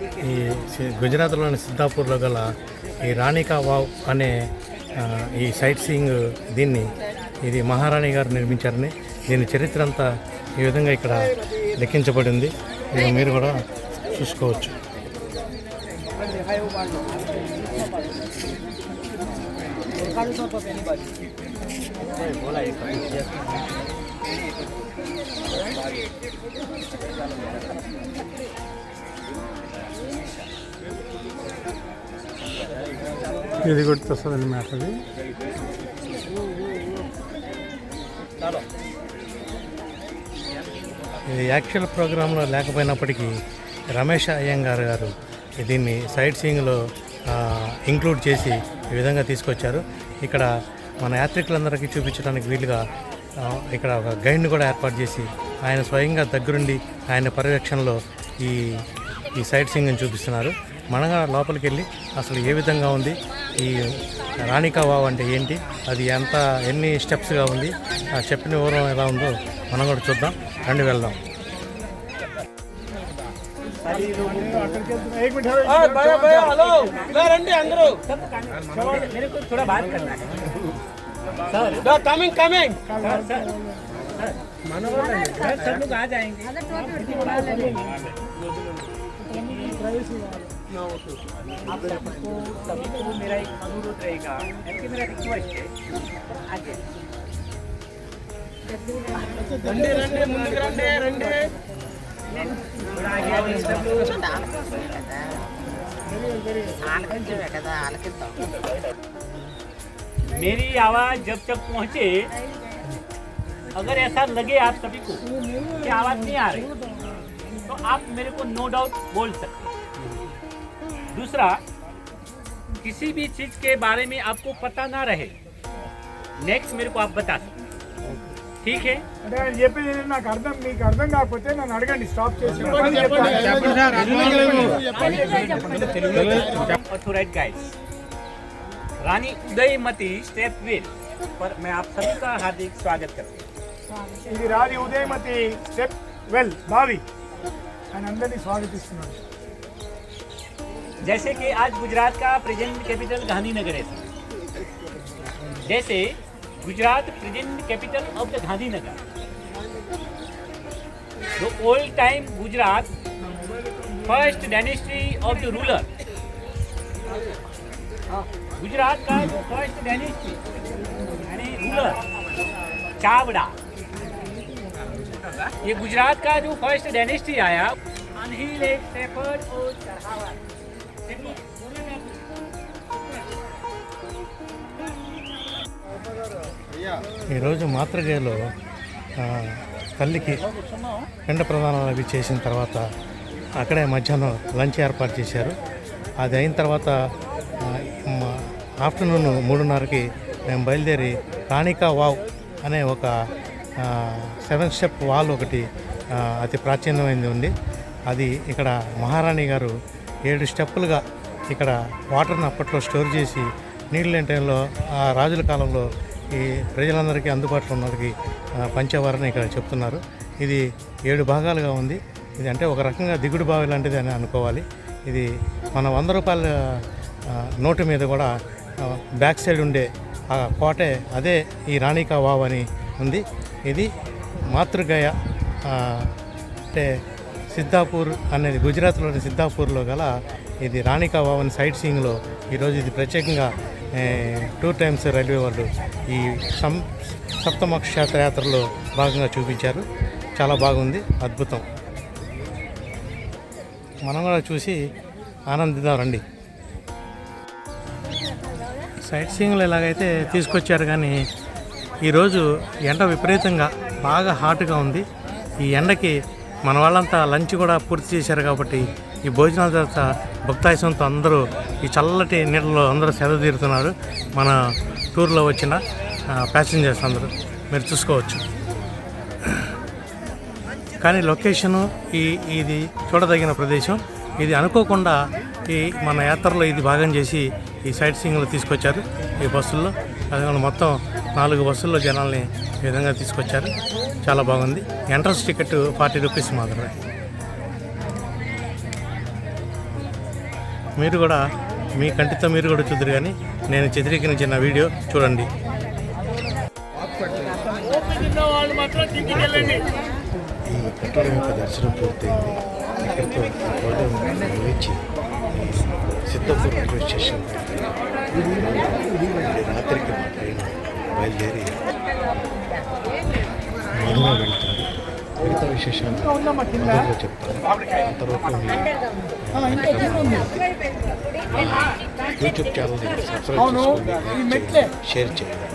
ఈ సి- గుజరాత్లోని సిద్ధాపూర్లో గల ఈ రాణికా వావ్ అనే ఈ సైట్ సీయింగ్ దీన్ని ఇది మహారాణి గారు నిర్మించారని దీని చరిత్ర అంతా ఈ విధంగా ఇక్కడ లెక్కించబడింది. ఇది మీరు కూడా చూసుకోవచ్చు. ఇది గుర్తొస్తుంది మ్యాటర్ అది. ఇది యాక్చువల్ ప్రోగ్రాంలో లేకపోయినప్పటికీ రమేష్ అయ్యంగారు గారు దీన్ని సైట్ సీయింగ్లో ఇంక్లూడ్ చేసి ఈ విధంగా తీసుకొచ్చారు. ఇక్కడ మన యాత్రికులందరికీ చూపించడానికి వీలుగా ఇక్కడ ఒక గైడ్ని కూడా ఏర్పాటు చేసి ఆయన స్వయంగా దగ్గరుండి ఆయన పర్యవేక్షణలో ఈ ఈ సైట్ సీయింగ్ని చూపిస్తున్నారు. మనగా లోపలికి వెళ్ళి అసలు ఏ విధంగా ఉంది ఈ రాణికా వావ్ అంటే ఏంటి అది ఎంత ఎన్ని స్టెప్స్గా ఉంది ఆ చెప్పిన వివరం ఎలా ఉందో మనం కూడా చూద్దాం రండి వెళ్దాం भैया भैया हेलो इधर రండి అందరూ मेरे को थोड़ा बात करना है सर कमिंग कमिंग सर सब लोग आ जाएंगे ना हो तो आप सबको सभी को मेरा एक अनुरोध रहेगा। ऐसे मेरा रिक्वेस्ट है आगे। रंडे रंडे मुंडे रंडे रंडे। सब कहता मेरी आवाज़ जब तक पहुँचे अगर ऐसा लगे आप सभी को कि आवाज़ नहीं आ रही तो आप मेरे को नो डाउट बोल सकते दूसरा किसी भी चीज के बारे में आपको पता ना रहे नेक्स्ट मेरे को आप बता सकते हैं। ठीक है అంటే ఆయన చెప్పేది ఏంటంటే నాకు అర్థం మీకు అర్థం కాకపోతే నన్ను అడగండి స్టాప్ చేసి authorise guides Rani Udayamati stepwell पर मैं आप सभी का हार्दिक स्वागत करता हूँ ఇది రాది ఉదయమతి స్టెప్ వెల్ బావి ఆయన అందరినీ స్వాగతిస్తున్నాడు जैसे कि आज गुजरात का प्रेजेंट कैपिटल गांधीनगर है। जैसे Gujarat present capital of the Gandhinagar. The old time Gujarat first dynasty of the ruler Gujarat का जो फ़र्स्ट डायनेस्टी यानी रूलर चावड़ा। ये गुजरात का जो फ़र्स्ट डायनेस्टी आया अनहिल एक शेफर्ड और चढ़ावा। ఈరోజు మాతృగేలో తల్లికి పిండ ప్రదానం అవి చేసిన తర్వాత అక్కడే మధ్యాహ్నం లంచ్ ఏర్పాటు చేశారు. అది అయిన తర్వాత ఆఫ్టర్నూన్ మూడున్నరకి మేము బయలుదేరి రాణికా వావ్ అనే ఒక సెవెన్ స్టెప్ వాల్ ఒకటి అతి ప్రాచీనమైనది ఉంది. అది ఇక్కడ మహారాణి గారు ఏడు స్టెప్పులుగా ఇక్కడ వాటర్ని అప్పట్లో స్టోర్ చేసి నీళ్ళు లేని టైంలో ఆ రాజుల కాలంలో ఈ ప్రజలందరికీ అందుబాటులో ఉన్నది పంచవారని ఇక్కడ చెప్తున్నారు. ఇది ఏడు భాగాలుగా ఉంది. ఇది అంటే ఒక రకంగా దిగుడు బావి లాంటిది అని అనుకోవాలి. ఇది మన వంద రూపాయల నోటు మీద కూడా బ్యాక్ సైడ్ ఉండే ఆ కోటే అదే ఈ రాణికా వావ్ అని ఉంది. ఇది మాతృగయ అంటే సిద్ధాపూర్ అనేది గుజరాత్లోని సిద్ధాపూర్లో గల ఇది రాణికా వావ్ అని సైట్ సీయింగ్లో ఈరోజు ఇది ప్రత్యేకంగా టూ టైమ్స్ రైల్వే వాళ్ళు ఈ సం సప్తమక్షేత్ర యాత్రలో భాగంగా చూపించారు. చాలా బాగుంది అద్భుతం. మనం కూడా చూసి ఆనందిద్దాం రండి. సైట్ సీయింగ్లు ఎలాగైతే తీసుకొచ్చారు కానీ ఈరోజు ఎండ విపరీతంగా బాగా హాట్గా ఉంది. ఈ ఎండకి మన వాళ్ళంతా లంచ్ కూడా పూర్తి చేశారు కాబట్టి ఈ భోజనాల తర్వాత భక్తాయసంతో అందరూ ఈ చల్లటి నీళ్ళలో అందరూ సెద తీరుతున్నారు. మన టూర్లో వచ్చిన ప్యాసింజర్స్ అందరూ. మీరు చూసుకోవచ్చు. కానీ లొకేషను ఈ ఇది చూడదగిన ప్రదేశం. ఇది అనుకోకుండా ఈ మన యాత్రలో ఇది భాగం చేసి ఈ సైట్ సీయింగ్లో తీసుకొచ్చారు. ఈ బస్సుల్లో అది మొత్తం నాలుగు బస్సుల్లో జనాల్ని ఈ విధంగా తీసుకొచ్చారు. చాలా బాగుంది. ఎంట్రన్స్ టికెట్ ఫార్టీ రూపీస్ మాత్రమే. మీరు కూడా మీ కంటితో మీరు కూడా చూద్దరు కానీ నేను చిత్రీకరించిన వీడియో చూడండి. వాళ్ళు మాత్రం కిందికి వెళ్ళండి ఈ కట్టడం యొక్క దర్శనం పూర్తయింది. ఇక్కడితో ఈ ప్రోగ్రాం ముగించి సిద్ధపూర్ రైల్వే స్టేషన్ రాత్రికి మా ట్రైన్ బయలుదేరి. మధుర వెళ్తుంది మిగతా విశేషాలు చెప్తాను. అంతవరకు యూట్యూబ్ ఛానల్ సబ్స్క్రైబ్. చేసుకోండి షేర్ చేయండి.